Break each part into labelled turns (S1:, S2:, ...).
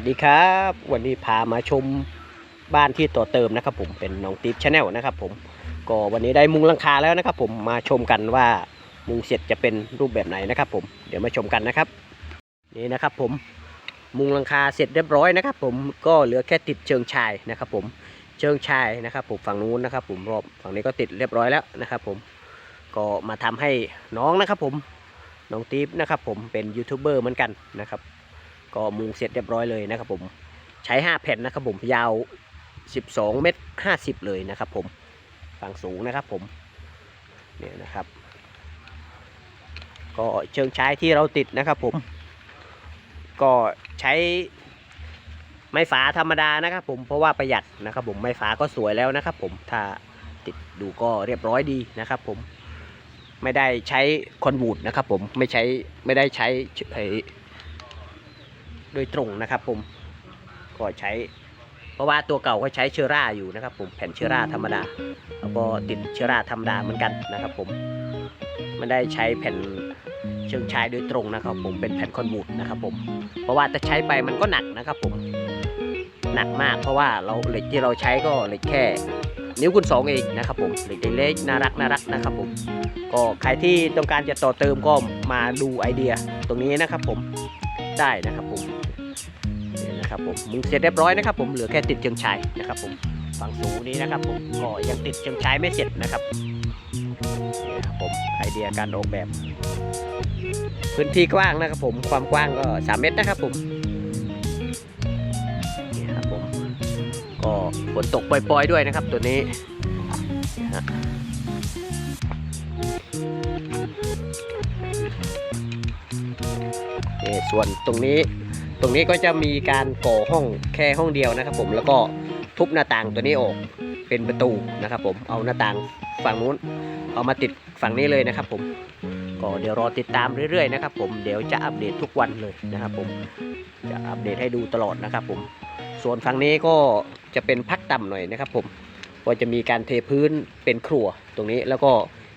S1: สวัสดีครับ วันนี้พามาชมบ้านที่ต่อเติมนะครับ ผมเป็นน้องติ๊บชาแนลนะครับ ผมก็วันนี้ได้มุงหลังคาแล้วนะครับ ผมมาชมกันว่ามุงเสร็จจะเป็นรูปแบบไหนนะครับ ผมเดี๋ยวมาชมกันนะครับ นี่นะครับ ผมมุงหลังคาเสร็จเรียบร้อยนะครับ ผมก็เหลือแค่ติดเชิงชายนะครับ ผมเชิงชายนะครับ ผมฝั่งนู้นนะครับ ผมรอบฝั่งนี้ก็ติดเรียบร้อยแล้วนะครับ ผมก็มาทำให้น้องนะครับ ผมน้องติ๊บนะครับ ผมเป็นยูทูบเบอร์เหมือนกันนะครับ ก็มุงเสร็จเรียบร้อยเลยนะครับผมใช้ 5 แผ่นนะครับผมยาว 12 เมตร 50 เลยนะครับผมฝั่งสูงนะครับผมเนี่ยนะครับ ก็เชิงใช้ที่เราติดนะครับผม ก็ใช้ไม้ฝาธรรมดานะครับผมเพราะว่าประหยัดนะครับผมไม้ฝาก็สวยแล้วนะครับผมถ้าติดดูก็เรียบร้อยดีนะครับผมไม่ได้ใช้คอนบูดนะครับผมไม่ใช้ไม่ได้ใช้ โดยตรงนะครับผมก็ใช้ เพราะว่าตัวเก่าก็ใช้เชื้อราอยู่นะครับ ผมแผ่นเชื้อราธรรมดาแล้วก็ติดเชื้อราธรรมดาเหมือนกันนะครับ ผมไม่ได้ใช้แผ่นเชิงชายโดยตรงนะครับ ผมเป็นแผ่นคอนบูดนะครับ ผม เพราะว่าถ้าใช้ไปมันก็หนักนะครับ ผมหนักมากเพราะว่าเราเหล็กที่เราใช้ก็เหล็กแค่ นิ้วคูณสองเองนะครับ ผมเหล็กเล็กน่ารักน่ารักนะครับ ผม ก็ใครที่ต้องการจะต่อเติมก็มาดูไอเดียตรงนี้นะครับ ผมได้นะครับผม นี่นะครับผมมุงเสร็จเรียบร้อยนะครับผมเหลือแค่ติดเชิงชายนะครับผมฝั่งสูงนี้นะครับผมก็ยังติดเชิงชายไม่เสร็จนะครับนะครับผมไอเดียการออกแบบ พื้นที่กว้างนะครับผมความกว้างก็ 3 เมตรนะครับผมนี่ครับผมก็ฝนตกปล่อยๆด้วยนะครับ ตัวนี้นี่ส่วนตรงนี้ ตรงนี้ก็จะมีการก่อห้องแค่ห้องเดียวนะครับ ผมแล้วก็ทุบหน้าต่างตัวนี้ออกเป็นประตูนะครับ ผมเอาหน้าต่างฝั่งนู้น เอามาติดฝั่งนี้เลยนะครับ ผมก็เดี๋ยวรอติดตามเรื่อยๆนะครับ ผมเดี๋ยวจะอัปเดตทุกวันเลยนะครับ ผมจะอัปเดตให้ดูตลอดนะครับ ผมส่วนฝั่งนี้ก็จะเป็นพักต่ำหน่อยนะครับ ผมก็จะมีการเทพื้นเป็นครัวตรงนี้แล้วก็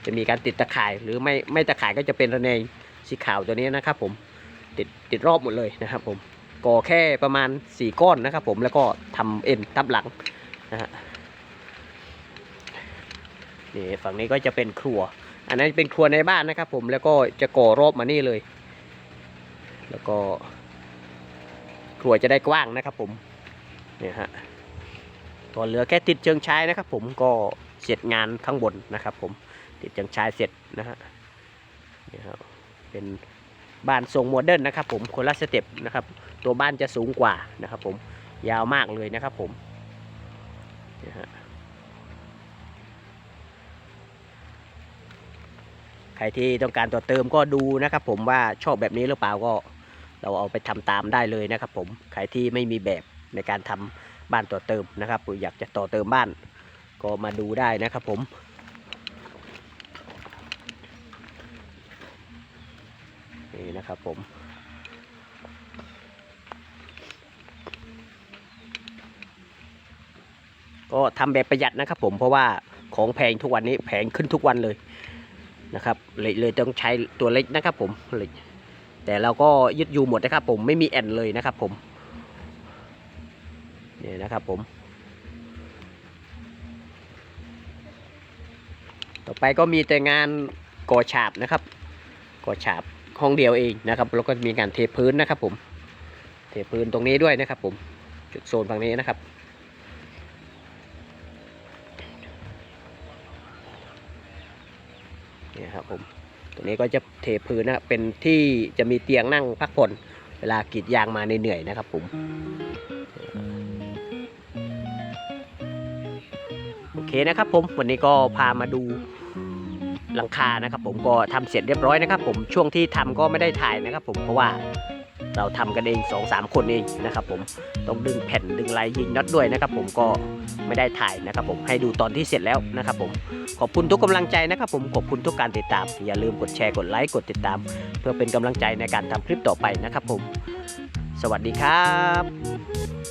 S1: จะมีการติดตะข่ายหรือไม่ไม่ตะข่ายก็จะเป็นระเนงสีขาวตัวนี้นะครับ ผมติดติดรอบหมดเลยนะครับผม ก่อแค่ประมาณ4ก้อนนะครับ ผมแล้วก็ทำเอ็นทับหลังนะฮะนี่ฝั่งนี้ก็จะเป็นครัว อันนั้นเป็นครัวในบ้านนะครับ ผมแล้วก็จะก่อรอบมานี่เลย แล้วก็ครัวจะได้กว้างนะครับ ผมเนี่ยฮะก็เหลือแค่ติดเชิงชายนะครับ ผมก็เสร็จงานข้างบนนะครับ ผมติดเชิงชายเสร็จนะฮะนี่ครับเป็น บ้านทรงโมเดิร์นนะครับผมคนละสเต็ปนะครับตัวบ้านจะสูงกว่านะครับผมยาวมากเลยนะครับผมใครที่ต้องการต่อเติมก็ดูนะครับผมว่าชอบแบบนี้หรือเปล่าก็เราเอาไปทำตามได้เลยนะครับผมใครที่ไม่มีแบบในการทำบ้านต่อเติมนะครับอยากจะต่อเติมบ้านก็มาดูได้นะครับผม นะครับผมก็ทำแบบประหยัดนะครับผมเพราะว่าของแพงทุกวันนี้แพงขึ้นทุกวันเลยนะครับเลยเลยต้องใช้ตัวเล็กนะครับผมเล็กแต่เราก็ยึดอยู่หมดนะครับผมไม่มีแอนเลยนะครับผมนี่นะครับผม ต่อไปก็มีแต่งานก่อฉาบนะครับก่อฉาบ ห้องเดียวเองนะครับ แล้วก็มีการเทพื้นนะครับ ผม เทพื้นตรงนี้ด้วยนะครับ ผม จุดโซนฝั่งนี้นะครับ นี่ครับผม ตรงนี้ก็จะเทพื้นนะเป็นที่จะมีเตียงนั่งพักผ่อนเวลากรีดยางมาเหนื่อยๆนะครับ ผมโอเคนะครับผมวันนี้ก็พามาดู หลังคานะครับ ผมก็ทำเสร็จเรียบร้อยนะครับ ผมช่วงที่ทำก็ไม่ได้ถ่ายนะครับ ผมเพราะว่าเราทำกันเอง2อสามคนเองนะครับผมต้องดึงแผ่นดึงลายยิงน็อตด้วยนะครับ ผมก็ไม่ได้ถ่ายนะครับ ผมให้ดูตอนที่เสร็จแล้วนะครับ ผมขอบคุณทุกกำลังใจนะครับ ผมขอบคุณทุกการติดตาม อย่าลืมกดแชร์กดไลค์กดติดตาม เพื่อเป็นกำลังใจในการทำคลิปต่อไปนะครับ ผม สวัสดีครับ